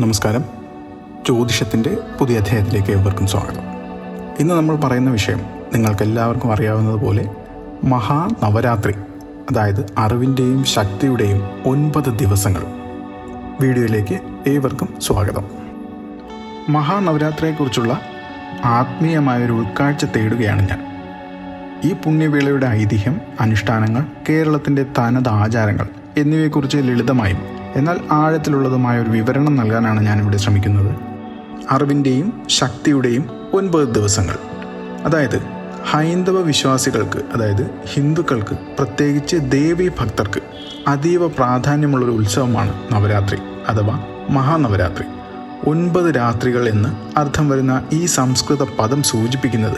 നമസ്കാരം. ജ്യോതിഷത്തിന്റെ പുതിയ അധ്യായത്തിലേക്ക് ഏവർക്കും സ്വാഗതം. ഇന്ന് നമ്മൾ പറയുന്ന വിഷയം നിങ്ങൾക്ക് എല്ലാവർക്കും അറിയാവുന്നതുപോലെ മഹാനവരാത്രി അതായത് അറിവിന്റെയും ശക്തിയുടെയും ഒൻപത് ദിവസങ്ങൾ. വീഡിയോയിലേക്ക് ഏവർക്കും സ്വാഗതം. മഹാനവരാത്രിയെക്കുറിച്ചുള്ള ആത്മീയമായൊരു ഉൾക്കാഴ്ച തേടുകയാണ് ഞാൻ. ഈ പുണ്യവേളയുടെ ഐതിഹ്യം അനുഷ്ഠാനങ്ങൾ കേരളത്തിന്റെ തനത് ആചാരങ്ങൾ എന്നിവയെക്കുറിച്ച് ലളിതമായും എന്നാൽ ആഴത്തിലുള്ളതുമായ ഒരു വിവരണം നൽകാനാണ് ഞാനിവിടെ ശ്രമിക്കുന്നത്. അറിവിന്റെയും ശക്തിയുടെയും ഒൻപത് ദിവസങ്ങൾ. അതായത് ഹൈന്ദവ വിശ്വാസികൾക്ക് അതായത് ഹിന്ദുക്കൾക്ക് പ്രത്യേകിച്ച് ദേവി ഭക്തർക്ക് അതീവ പ്രാധാന്യമുള്ളൊരു ഉത്സവമാണ് നവരാത്രി അഥവാ മഹാനവരാത്രി. ഒൻപത് രാത്രികൾ എന്ന് അർത്ഥം വരുന്ന ഈ സംസ്കൃത പദം സൂചിപ്പിക്കുന്നത്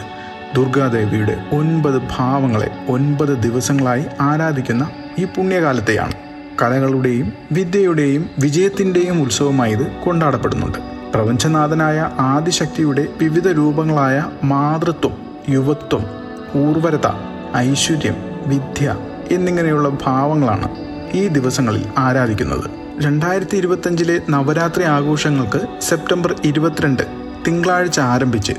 ദുർഗാദേവിയുടെ ഒൻപത് ഭാവങ്ങളെ ഒൻപത് ദിവസങ്ങളായി ആരാധിക്കുന്ന ഈ പുണ്യകാലത്തെയാണ്. കലകളുടെയും വിദ്യയുടെയും വിജയത്തിന്റെയും ഉത്സവമായി ഇത് കൊണ്ടാടപ്പെടുന്നുണ്ട്. പ്രപഞ്ചനാഥനായ ആദിശക്തിയുടെ വിവിധ രൂപങ്ങളായ മാതൃത്വം യുവത്വം ഊർവരത ഐശ്വര്യം വിദ്യ എന്നിങ്ങനെയുള്ള ഭാവങ്ങളാണ് ഈ ദിവസങ്ങളിൽ ആരാധിക്കുന്നത്. രണ്ടായിരത്തി ഇരുപത്തഞ്ചിലെ നവരാത്രി ആഘോഷങ്ങൾക്ക് സെപ്റ്റംബർ ഇരുപത്തിരണ്ട് തിങ്കളാഴ്ച ആരംഭിച്ച്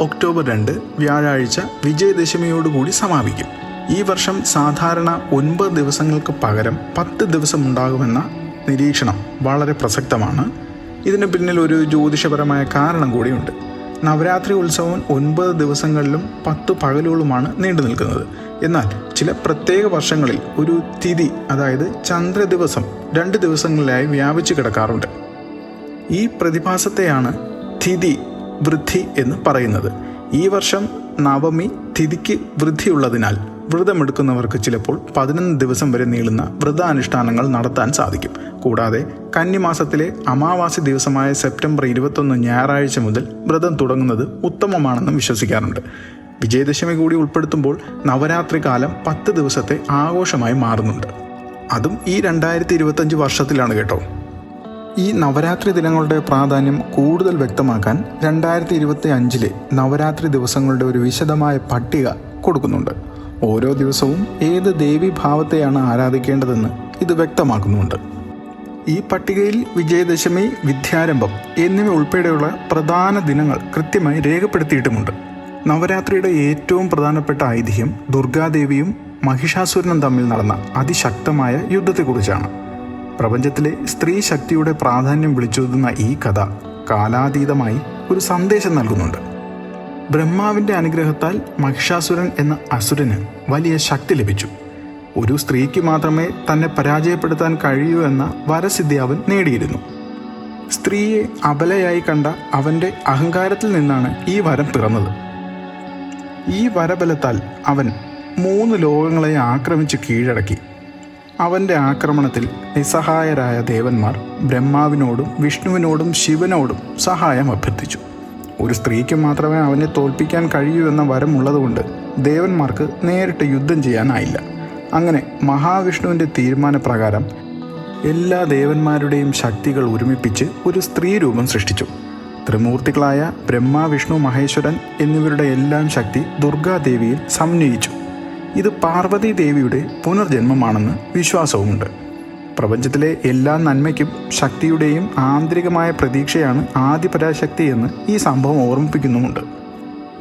ഒക്ടോബർ രണ്ട് വ്യാഴാഴ്ച വിജയദശമിയോടുകൂടി സമാപിക്കും. ഈ വർഷം സാധാരണ ഒൻപത് ദിവസങ്ങൾക്ക് പകരം പത്ത് ദിവസം ഉണ്ടാകുമെന്ന നിരീക്ഷണം വളരെ പ്രസക്തമാണ്. ഇതിന് പിന്നിൽ ഒരു ജ്യോതിഷപരമായ കാരണം കൂടിയുണ്ട്. നവരാത്രി ഉത്സവം ഒൻപത് ദിവസങ്ങളിലും പത്ത് പകലുകളുമാണ് നീണ്ടു നിൽക്കുന്നത്. എന്നാൽ ചില പ്രത്യേക വർഷങ്ങളിൽ ഒരു തിഥി അതായത് ചന്ദ്ര ദിവസം രണ്ട് ദിവസങ്ങളിലായി വ്യാപിച്ചു കിടക്കാറുണ്ട്. ഈ പ്രതിഭാസത്തെയാണ് തിഥി വൃദ്ധി എന്ന് പറയുന്നത്. ഈ വർഷം നവമി തിഥിക്ക് വൃദ്ധിയുള്ളതിനാൽ വ്രതമെടുക്കുന്നവർക്ക് ചിലപ്പോൾ പതിനൊന്ന് ദിവസം വരെ നീളുന്ന വ്രതാനുഷ്ഠാനങ്ങൾ നടത്താൻ സാധിക്കും. കൂടാതെ കന്നിമാസത്തിലെ അമാവാസി ദിവസമായ സെപ്റ്റംബർ ഇരുപത്തൊന്ന് ഞായറാഴ്ച മുതൽ വ്രതം തുടങ്ങുന്നത് ഉത്തമമാണെന്നും വിശ്വസിക്കാറുണ്ട്. വിജയദശമി കൂടി ഉൾപ്പെടുത്തുമ്പോൾ നവരാത്രി കാലം പത്ത് ദിവസത്തെ ആഘോഷമായി മാറുന്നുണ്ട്. അതും ഈ രണ്ടായിരത്തി ഇരുപത്തഞ്ച് വർഷത്തിലാണ് കേട്ടോ. ഈ നവരാത്രി ദിനങ്ങളുടെ പ്രാധാന്യം കൂടുതൽ വ്യക്തമാക്കാൻ രണ്ടായിരത്തി ഇരുപത്തി അഞ്ചിലെ നവരാത്രി ദിവസങ്ങളുടെ ഒരു വിശദമായ പട്ടിക കൊടുക്കുന്നുണ്ട്. ഓരോ ദിവസവും ഏത് ദേവി ഭാവത്തെയാണ് ആരാധിക്കേണ്ടതെന്ന് ഇത് വ്യക്തമാക്കുന്നുണ്ട്. ഈ പട്ടികയിൽ വിജയദശമി വിദ്യാരംഭം എന്നിവ ഉൾപ്പെടെയുള്ള പ്രധാന ദിനങ്ങൾ കൃത്യമായി രേഖപ്പെടുത്തിയിട്ടുമുണ്ട്. നവരാത്രിയുടെ ഏറ്റവും പ്രധാനപ്പെട്ട ഐതിഹ്യം ദുർഗാദേവിയും മഹിഷാസുരനും തമ്മിൽ നടന്ന അതിശക്തമായ യുദ്ധത്തെക്കുറിച്ചാണ്. പ്രപഞ്ചത്തിലെ സ്ത്രീ ശക്തിയുടെ പ്രാധാന്യം വിളിച്ചോതുന്ന ഈ കഥ കാലാതീതമായി ഒരു സന്ദേശം നൽകുന്നുണ്ട്. ബ്രഹ്മാവിന്റെ അനുഗ്രഹത്താൽ മഹിഷാസുരൻ എന്ന അസുരന് വലിയ ശക്തി ലഭിച്ചു. ഒരു സ്ത്രീക്ക് മാത്രമേ തന്നെ പരാജയപ്പെടുത്താൻ കഴിയൂ എന്ന വരസിദ്ധി അവൻ നേടിയിരുന്നു. സ്ത്രീയെ അബലയായി കണ്ട അവന്റെ അഹങ്കാരത്തിൽ നിന്നാണ് ഈ വരം പിറന്നത്. ഈ വരബലത്താൽ അവൻ മൂന്ന് ലോകങ്ങളെ ആക്രമിച്ച് കീഴടക്കി. അവന്റെ ആക്രമണത്തിൽ നിസ്സഹായരായ ദേവന്മാർ ബ്രഹ്മാവിനോടും വിഷ്ണുവിനോടും ശിവനോടും സഹായം അഭ്യർത്ഥിച്ചു. ഒരു സ്ത്രീക്ക് മാത്രമേ അവനെ തോൽപ്പിക്കാൻ കഴിയൂ എന്ന വരമുള്ളതുകൊണ്ട് ദേവന്മാർക്ക് നേരിട്ട് യുദ്ധം ചെയ്യാനായില്ല. അങ്ങനെ മഹാവിഷ്ണുവിന്റെ തീരുമാനപ്രകാരം എല്ലാ ദേവന്മാരുടെയും ശക്തികൾ ഒരുമിപ്പിച്ച് ഒരു സ്ത്രീ രൂപം സൃഷ്ടിച്ചു. ത്രിമൂർത്തികളായ ബ്രഹ്മ വിഷ്ണു മഹേശ്വരൻ എന്നിവരുടെ എല്ലാം ശക്തി ദുർഗാദേവിയിൽ സമന്വയിച്ചു ഇത് പാർവതി ദേവിയുടെ പുനർജന്മമാണെന്ന് വിശ്വാസവുമുണ്ട്. പ്രപഞ്ചത്തിലെ എല്ലാ നന്മയ്ക്കും ശക്തിയുടെയും ആന്തരികമായ പ്രതീക്ഷയാണ് ആദിപരാശക്തി എന്ന് ഈ സംഭവം ഓർമ്മിപ്പിക്കുന്നുമുണ്ട്.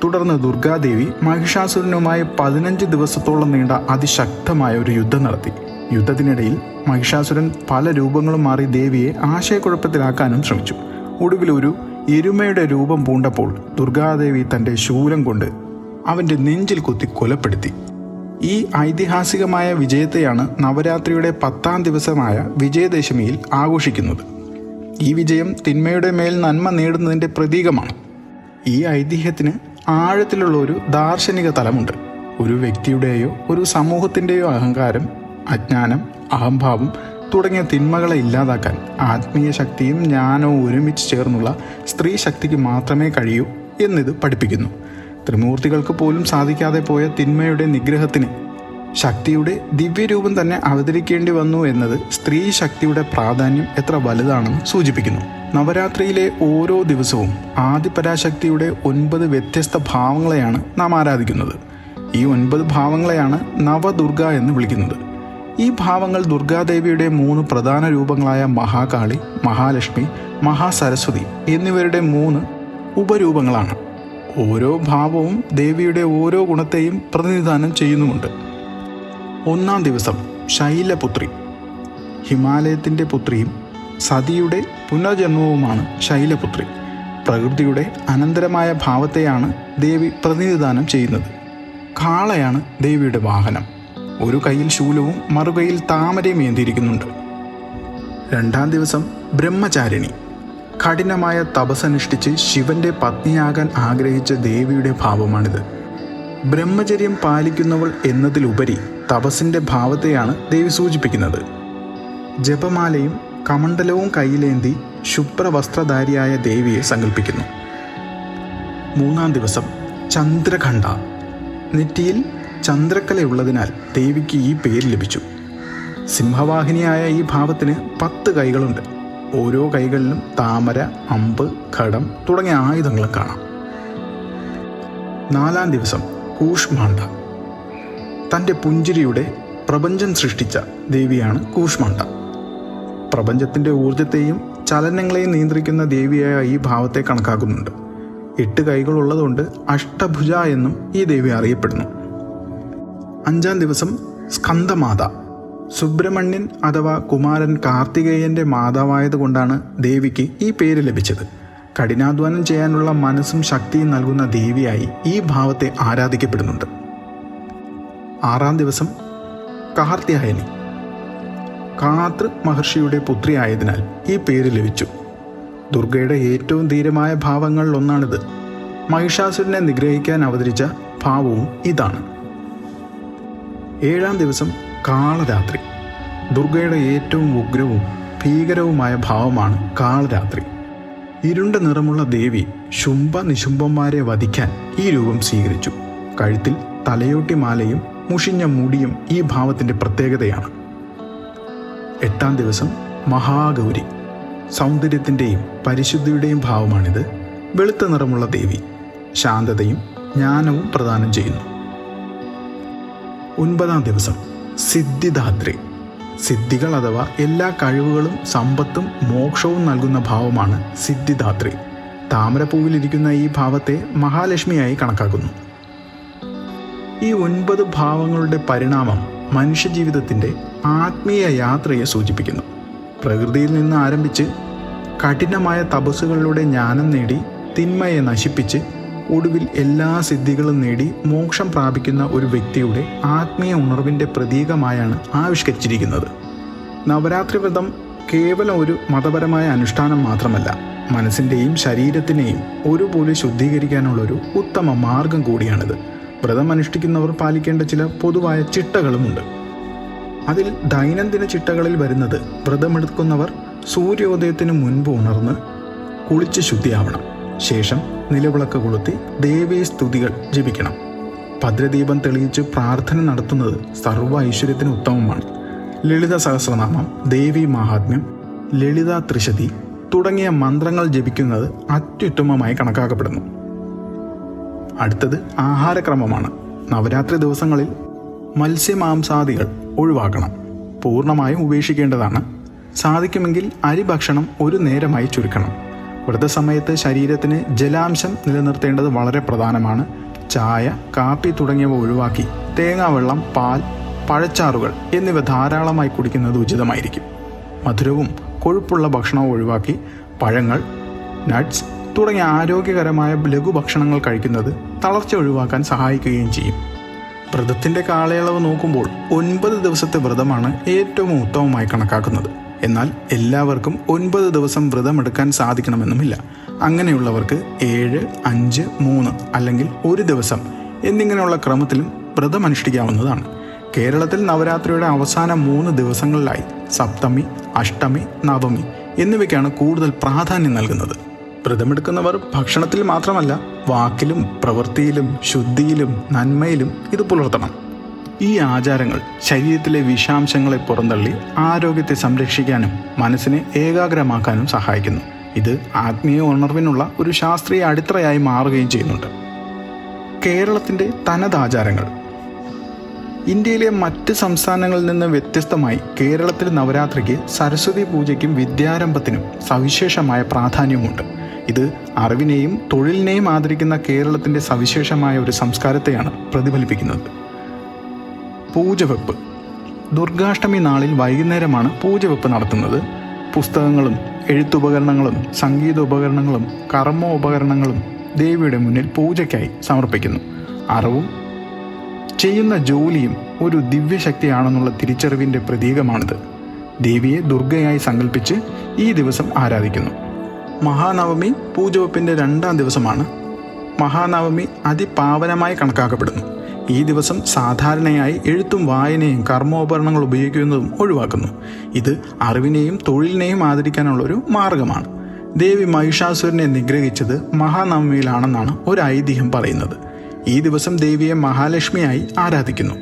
തുടർന്ന് ദുർഗാദേവി മഹിഷാസുരനുമായി പതിനഞ്ച് ദിവസത്തോളം നീണ്ട അതിശക്തമായ ഒരു യുദ്ധം നടത്തി. യുദ്ധത്തിനിടയിൽ മഹിഷാസുരൻ പല രൂപങ്ങളും മാറി ദേവിയെ ആശയക്കുഴപ്പത്തിലാക്കാനും ശ്രമിച്ചു. ഒടുവിൽ ഒരു എരുമയുടെ രൂപം പൂണ്ടപ്പോൾ ദുർഗാദേവി തന്റെ ശൂലം കൊണ്ട് അവന്റെ നെഞ്ചിൽ കുത്തി കൊലപ്പെടുത്തി. ഈ ഐതിഹാസികമായ വിജയത്തെയാണ് നവരാത്രിയുടെ പത്താം ദിവസമായ വിജയദശമിയിൽ ആഘോഷിക്കുന്നത്. ഈ വിജയം തിന്മയുടെ മേൽ നന്മ നേടുന്നതിന്റെ പ്രതീകമാണ്. ഈ ഐതിഹ്യത്തിന് ആഴത്തിലുള്ള ഒരു ദാർശനിക തലമുണ്ട്. ഒരു വ്യക്തിയുടെയോ ഒരു സമൂഹത്തിന്റെയോ അഹങ്കാരം അജ്ഞാനം അഹംഭാവം തുടങ്ങിയ തിന്മകളെ ഇല്ലാതാക്കാൻ ആത്മീയ ശക്തിയും ജ്ഞാനവും ഒരുമിച്ച് ചേർന്നുള്ള സ്ത്രീ ശക്തിക്ക് മാത്രമേ കഴിയൂ എന്നിത് പഠിപ്പിക്കുന്നു. ത്രിമൂർത്തികൾക്ക് പോലും സാധിക്കാതെ പോയ തിന്മയുടെ നിഗ്രഹത്തിന് ശക്തിയുടെ ദിവ്യരൂപം തന്നെ അവതരിക്കേണ്ടി വന്നു എന്നത് സ്ത്രീ ശക്തിയുടെ പ്രാധാന്യം എത്ര വലുതാണെന്ന് സൂചിപ്പിക്കുന്നു. നവരാത്രിയിലെ ഓരോ ദിവസവും ആദിപരാശക്തിയുടെ ഒൻപത് വ്യത്യസ്ത ഭാവങ്ങളെയാണ് നാം ആരാധിക്കുന്നത്. ഈ ഒൻപത് ഭാവങ്ങളെയാണ് നവദുർഗ എന്ന് വിളിക്കുന്നത്. ഈ ഭാവങ്ങൾ ദുർഗാദേവിയുടെ മൂന്ന് പ്രധാന രൂപങ്ങളായ മഹാകാളി മഹാലക്ഷ്മി മഹാസരസ്വതി എന്നിവരുടെ മൂന്ന് ഉപരൂപങ്ങളാണ്. ഓരോ ഭാവവും ദേവിയുടെ ഓരോ ഗുണത്തെയും പ്രതിനിധാനം ചെയ്യുന്നുമുണ്ട്. ഒന്നാം ദിവസം ശൈലപുത്രി. ഹിമാലയത്തിന്റെ പുത്രിയും സതിയുടെ പുനർജന്മവുമാണ് ശൈലപുത്രി. പ്രകൃതിയുടെ അനന്തരമായ ഭാവത്തെയാണ് ദേവി പ്രതിനിധാനം ചെയ്യുന്നത്. കാളയാണ് ദേവിയുടെ വാഹനം. ഒരു കയ്യിൽ ശൂലവും മറുകയിൽ താമരയും ഏന്തിയിരിക്കുന്നുണ്ട്. രണ്ടാം ദിവസം ബ്രഹ്മചാരിണി. കഠിനമായ തപസ്സനുഷ്ഠിച്ച് ശിവന്റെ പത്നിയാകാൻ ആഗ്രഹിച്ച ദേവിയുടെ ഭാവമാണിത്. ബ്രഹ്മചര്യം പാലിക്കുന്നവൾ എന്നതിലുപരി തപസ്സിന്റെ ഭാവത്തെയാണ് ദേവി സൂചിപ്പിക്കുന്നത്. ജപമാലയും കമണ്ഡലവും കയ്യിലേന്തി ശുഭ്രവസ്ത്രധാരിയായ ദേവിയെ സങ്കല്പിക്കുന്നു മൂന്നാം ദിവസം ചന്ദ്രഖണ്ഡ. നെറ്റിയിൽ ചന്ദ്രക്കലയുള്ളതിനാൽ ദേവിക്ക് ഈ പേര് ലഭിച്ചു. സിംഹവാഹിനിയായ ഈ ഭാവത്തിന് പത്ത് കൈകളുണ്ട്. ഓരോ കൈകളിലും താമര അമ്പ് ഘടം തുടങ്ങിയ ആയുധങ്ങളും കാണാം. നാലാം ദിവസം കൂഷ്മാണ്ഡ. തന്റെ പുഞ്ചിരിയുടെ പ്രപഞ്ചം സൃഷ്ടിച്ച ദേവിയാണ് കൂഷ്മാണ്ഡ. പ്രപഞ്ചത്തിന്റെ ഊർജത്തെയും ചലനങ്ങളെയും നിയന്ത്രിക്കുന്ന ദേവിയായ ഈ ഭാവത്തെ കണക്കാക്കുന്നുണ്ട്. എട്ട് കൈകളുള്ളതുകൊണ്ട് അഷ്ടഭുജ എന്നും ഈ ദേവി അറിയപ്പെടുന്നു. അഞ്ചാം ദിവസം സ്കന്ദമാത സുബ്രഹ്മണ്യൻ അഥവാ കുമാരൻ കാർത്തികേയന്റെ മാതാവായതുകൊണ്ടാണ് ദേവിക്ക് ഈ പേര് ലഭിച്ചത്. കഠിനാധ്വാനം ചെയ്യാനുള്ള മനസ്സും ശക്തിയും നൽകുന്ന ദേവിയായി ഈ ഭാവത്തെ ആരാധിക്കപ്പെടുന്നുണ്ട്. ആറാം ദിവസം കാർത്തിയായനി കാതൃ മഹർഷിയുടെ പുത്രിയായതിനാൽ ഈ പേര് ലഭിച്ചു. ദുർഗയുടെ ഏറ്റവും ധീരമായ ഭാവങ്ങളിൽ ഒന്നാണിത്. മഹിഷാസുരനെ നിഗ്രഹിക്കാൻ അവതരിച്ച ഭാവവും ഇതാണ്. ഏഴാം ദിവസം കാളരാത്രി. ദുർഗയുടെ ഏറ്റവും ഉഗ്രവും ഭീകരവുമായ ഭാവമാണ് കാളരാത്രി. ഇരുണ്ട നിറമുള്ള ദേവി ശുംഭ നിശുംഭന്മാരെ വധിക്കാൻ ഈ രൂപം സ്വീകരിച്ചു. കഴുത്തിൽ തലയോട്ടി മാലയും മുഷിഞ്ഞ മുടിയും ഈ ഭാവത്തിന്റെ പ്രത്യേകതയാണ്. എട്ടാം ദിവസം മഹാഗൗരി. സൗന്ദര്യത്തിന്റെയും പരിശുദ്ധിയുടെയും ഭാവമാണിത്. വെളുത്ത നിറമുള്ള ദേവി ശാന്തതയും ജ്ഞാനവും പ്രദാനം ചെയ്യുന്നു. ഒൻപതാം ദിവസം സിദ്ധിദാത്രി. സിദ്ധികൾ അഥവാ എല്ലാ കഴിവുകളും സമ്പത്തും മോക്ഷവും നൽകുന്ന ഭാവമാണ് സിദ്ധിദാത്രി. താമരപ്പൂവിലിരിക്കുന്ന ഈ ഭാവത്തെ മഹാലക്ഷ്മിയായി കണക്കാക്കുന്നു. ഈ ഒൻപത് ഭാവങ്ങളുടെ പരിണാമം മനുഷ്യജീവിതത്തിന്റെ ആത്മീയ യാത്രയെ സൂചിപ്പിക്കുന്നു. പ്രകൃതിയിൽ നിന്ന് ആരംഭിച്ച് കഠിനമായ തപസ്സുകളിലൂടെ ജ്ഞാനം നേടി തിന്മയെ നശിപ്പിച്ച് ഒടുവിൽ എല്ലാ സിദ്ധികളും നേടി മോക്ഷം പ്രാപിക്കുന്ന ഒരു വ്യക്തിയുടെ ആത്മീയ ഉണർവിന്റെ പ്രതീകമായാണ് ആവിഷ്കരിച്ചിരിക്കുന്നത്. നവരാത്രി വ്രതം കേവലം ഒരു മതപരമായ അനുഷ്ഠാനം മാത്രമല്ല മനസ്സിന്റെയും ശരീരത്തിനെയും ഒരുപോലെ ശുദ്ധീകരിക്കാനുള്ള ഒരു ഉത്തമ മാർഗം കൂടിയാണിത്. വ്രതം അനുഷ്ഠിക്കുന്നവർ പാലിക്കേണ്ട ചില പൊതുവായ ചിട്ടകളുമുണ്ട്. അതിൽ ദൈനംദിന ചിട്ടകളിൽ വരുന്നത് വ്രതമെടുക്കുന്നവർ സൂര്യോദയത്തിന് മുൻപ് ഉണർന്ന് കുളിച്ച് ശുദ്ധിയാവണം. ശേഷം നിലവിളക്ക് കൊളുത്തി ദേവീ സ്തുതികൾ ജപിക്കണം. ഭദ്രദീപം തെളിയിച്ച് പ്രാർത്ഥന നടത്തുന്നത് സർവ ഐശ്വര്യത്തിന് ഉത്തമമാണ്. ലളിത സഹസ്രനാമം ദേവി മഹാത്മ്യം ലളിത ത്രിശതി തുടങ്ങിയ മന്ത്രങ്ങൾ ജപിക്കുന്നത് അത്യുത്തമമായി കണക്കാക്കപ്പെടുന്നു. അടുത്തത് ആഹാരക്രമമാണ്. നവരാത്രി ദിവസങ്ങളിൽ മത്സ്യമാംസാദികൾ ഒഴിവാക്കണം. പൂർണമായും ഉപേക്ഷിക്കേണ്ടതാണ്. സാധിക്കുമെങ്കിൽ അരി ഭക്ഷണം ഒരു നേരമായി ചുരുക്കണം. വ്രതസമയത്ത് ശരീരത്തിന് ജലാംശം നിലനിർത്തേണ്ടത് വളരെ പ്രധാനമാണ്. ചായ കാപ്പി തുടങ്ങിയവ ഒഴിവാക്കി തേങ്ങാവെള്ളം പാൽ പഴച്ചാറുകൾ എന്നിവ ധാരാളമായി കുടിക്കുന്നത് ഉചിതമായിരിക്കും. മധുരവും കൊഴുപ്പുള്ള ഭക്ഷണവും ഒഴിവാക്കി പഴങ്ങൾ നട്ട്സ് തുടങ്ങിയ ആരോഗ്യകരമായ ലഘുഭക്ഷണങ്ങൾ കഴിക്കുന്നത് തളർച്ച ഒഴിവാക്കാൻ സഹായിക്കുകയും ചെയ്യും. വ്രതത്തിന്റെ കാലയളവ് നോക്കുമ്പോൾ ഒൻപത് ദിവസത്തെ വ്രതമാണ് ഏറ്റവും ഉത്തമമായി കണക്കാക്കുന്നത്. എന്നാൽ എല്ലാവർക്കും ഒൻപത് ദിവസം വ്രതമെടുക്കാൻ സാധിക്കണമെന്നുമില്ല. അങ്ങനെയുള്ളവർക്ക് ഏഴ് അഞ്ച് മൂന്ന് അല്ലെങ്കിൽ ഒരു ദിവസം എന്നിങ്ങനെയുള്ള ക്രമത്തിലും വ്രതം അനുഷ്ഠിക്കാവുന്നതാണ് കേരളത്തിൽ നവരാത്രിയുടെ അവസാന മൂന്ന് ദിവസങ്ങളിലായി സപ്തമി അഷ്ടമി നവമി എന്നിവയ്ക്കാണ് കൂടുതൽ പ്രാധാന്യം നൽകുന്നത്. വ്രതമെടുക്കുന്നവർ ഭക്ഷണത്തിൽ മാത്രമല്ല വാക്കിലും പ്രവൃത്തിയിലും ശുദ്ധിയിലും നന്മയിലും ഇത് പുലർത്തണം. ഈ ആചാരങ്ങൾ ശരീരത്തിലെ വിഷാംശങ്ങളെ പുറന്തള്ളി ആരോഗ്യത്തെ സംരക്ഷിക്കാനും മനസ്സിനെ ഏകാഗ്രമാക്കാനും സഹായിക്കുന്നു. ഇത് ആത്മീയ ഉണർവിനുള്ള ഒരു ശാസ്ത്രീയ അടിത്തറയായി മാറുകയും ചെയ്യുന്നുണ്ട്. കേരളത്തിന്റെ തനതാചാരങ്ങൾ. ഇന്ത്യയിലെ മറ്റ് സംസ്ഥാനങ്ങളിൽ നിന്ന് വ്യത്യസ്തമായി കേരളത്തിൽ നവരാത്രിക്ക് സരസ്വതി പൂജയ്ക്കും വിദ്യാരംഭത്തിനും സവിശേഷമായ പ്രാധാന്യമുണ്ട്. ഇത് അറിവിനെയും തൊഴിലിനെയും ആദരിക്കുന്ന കേരളത്തിന്റെ സവിശേഷമായ ഒരു സംസ്കാരത്തെയാണ് പ്രതിഫലിപ്പിക്കുന്നത്. പൂജവെപ്പ്. ദുർഗാഷ്ടമി നാളിൽ വൈകുന്നേരമാണ് പൂജവെപ്പ് നടത്തുന്നത്. പുസ്തകങ്ങളും എഴുത്തുപകരണങ്ങളും സംഗീത ഉപകരണങ്ങളും കർമ്മ ഉപകരണങ്ങളും ദേവിയുടെ മുന്നിൽ പൂജയ്ക്കായി സമർപ്പിക്കുന്നു. അറിവും ചെയ്യുന്ന ജോലിയും ഒരു ദിവ്യശക്തിയാണെന്നുള്ള തിരിച്ചറിവിന്റെ പ്രതീകമാണിത്. ദേവിയെ ദുർഗയായി സങ്കല്പിച്ച് ഈ ദിവസം ആരാധിക്കുന്നു. മഹാനവമി പൂജവെപ്പിന്റെ രണ്ടാം ദിവസമാണ്. മഹാനവമി അതിപാവനമായി കണക്കാക്കപ്പെടുന്നു. ഈ ദിവസം സാധാരണയായി എഴുത്തും വായനയും കർമ്മോപകരണങ്ങൾ ഉപയോഗിക്കുന്നതും ഒഴിവാക്കുന്നു. ഇത് അറിവിനെയും തൊഴിലിനെയും ആദരിക്കാനുള്ള ഒരു മാർഗമാണ്. ദേവി മഹിഷാസുരനെ നിഗ്രഹിച്ചത് മഹാനവമിയിലാണെന്നാണ് ഒരു ഐതിഹ്യം പറയുന്നത്. ഈ ദിവസം ദേവിയെ മഹാലക്ഷ്മിയായി ആരാധിക്കുന്നു.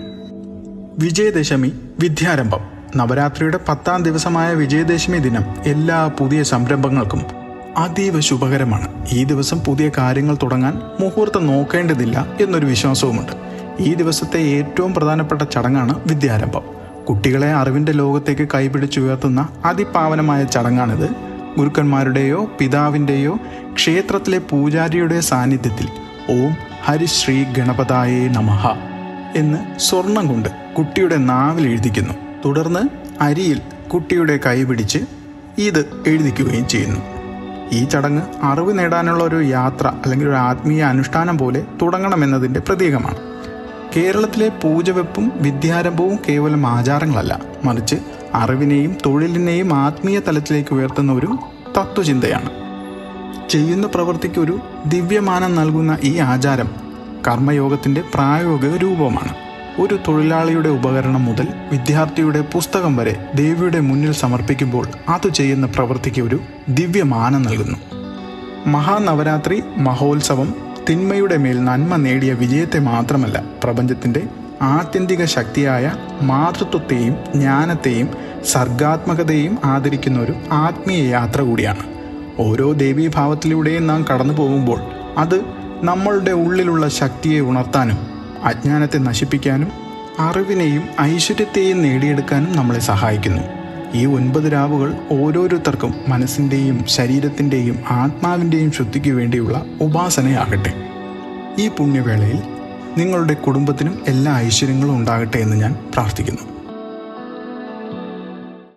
വിജയദശമി വിദ്യാരംഭം. നവരാത്രിയുടെ പത്താം ദിവസമായ വിജയദശമി ദിനം എല്ലാ പുതിയ സംരംഭങ്ങൾക്കും അതീവ ശുഭകരമാണ്. ഈ ദിവസം പുതിയ കാര്യങ്ങൾ തുടങ്ങാൻ മുഹൂർത്തം നോക്കേണ്ടതില്ല എന്നൊരു വിശ്വാസവുമുണ്ട്. ഈ ദിവസത്തെ ഏറ്റവും പ്രധാനപ്പെട്ട ചടങ്ങാണ് വിദ്യാരംഭം. കുട്ടികളെ അറിവിന്റെ ലോകത്തേക്ക് കൈപിടിച്ചുയർത്തുന്ന അതിപാവനമായ ചടങ്ങാണിത്. ഗുരുക്കന്മാരുടെയോ പിതാവിന്റെയോ ക്ഷേത്രത്തിലെ പൂജാരിയുടെ സാന്നിധ്യത്തിൽ ഓം ഹരിശ്രീ ഗണപതായേ നമഹ എന്ന് സ്വർണം കൊണ്ട് കുട്ടിയുടെ നാവിൽ എഴുതിക്കുന്നു. തുടർന്ന് അരിയിൽ കുട്ടിയുടെ കൈ പിടിച്ച് ഇത് എഴുതിക്കുകയും ചെയ്യുന്നു. ഈ ചടങ്ങ് അറിവ് നേടാനുള്ള ഒരു യാത്ര അല്ലെങ്കിൽ ഒരു ആത്മീയ അനുഷ്ഠാനം പോലെ തുടങ്ങണമെന്നതിന്റെ പ്രതീകമാണ്. കേരളത്തിലെ പൂജവെപ്പും വിദ്യാരംഭവും കേവലം ആചാരങ്ങളല്ല. മറിച്ച് അറിവിനെയും തൊഴിലിനെയും ആത്മീയ തലത്തിലേക്ക് ഉയർത്തുന്ന ഒരു തത്വചിന്തയാണ് ചെയ്യുന്ന പ്രവൃത്തിക്ക് ഒരു ദിവ്യമാനം നൽകുന്ന ഈ ആചാരം കർമ്മയോഗത്തിന്റെ പ്രായോഗിക രൂപമാണ്. ഒരു തൊഴിലാളിയുടെ ഉപകരണം മുതൽ വിദ്യാർത്ഥിയുടെ പുസ്തകം വരെ ദേവിയുടെ മുന്നിൽ സമർപ്പിക്കുമ്പോൾ അത് ചെയ്യുന്ന പ്രവൃത്തിക്ക് ഒരു ദിവ്യമാനം നൽകുന്നു. മഹാനവരാത്രി മഹോത്സവം തിന്മയുടെ മേൽ നന്മ നേടിയ വിജയത്തെ മാത്രമല്ല പ്രപഞ്ചത്തിന്റെ ആത്യന്തിക ശക്തിയായ മാതൃത്വത്തെയും ജ്ഞാനത്തെയും സർഗാത്മകതയും ആദരിക്കുന്ന ഒരു ആത്മീയ യാത്ര കൂടിയാണ്. ഓരോ ദേവീഭാവത്തിലൂടെയും നാം കടന്നു പോകുമ്പോൾ അത് നമ്മളുടെ ഉള്ളിലുള്ള ശക്തിയെ ഉണർത്താനും അജ്ഞാനത്തെ നശിപ്പിക്കാനും അറിവിനെയും ഐശ്വര്യത്തെയും നേടിയെടുക്കാനും നമ്മളെ സഹായിക്കുന്നു. ഈ ഒൻപത് രാവുകൾ ഓരോരുത്തർക്കും മനസ്സിന്റെയും ശരീരത്തിന്റെയും ആത്മാവിന്റെയും ശുദ്ധിക്ക് വേണ്ടിയുള്ള ഉപാസനയാകട്ടെ. ഈ പുണ്യവേളയിൽ നിങ്ങളുടെ കുടുംബത്തിനും എല്ലാ ഐശ്വര്യങ്ങളും ഉണ്ടാകട്ടെ എന്ന് ഞാൻ പ്രാർത്ഥിക്കുന്നു.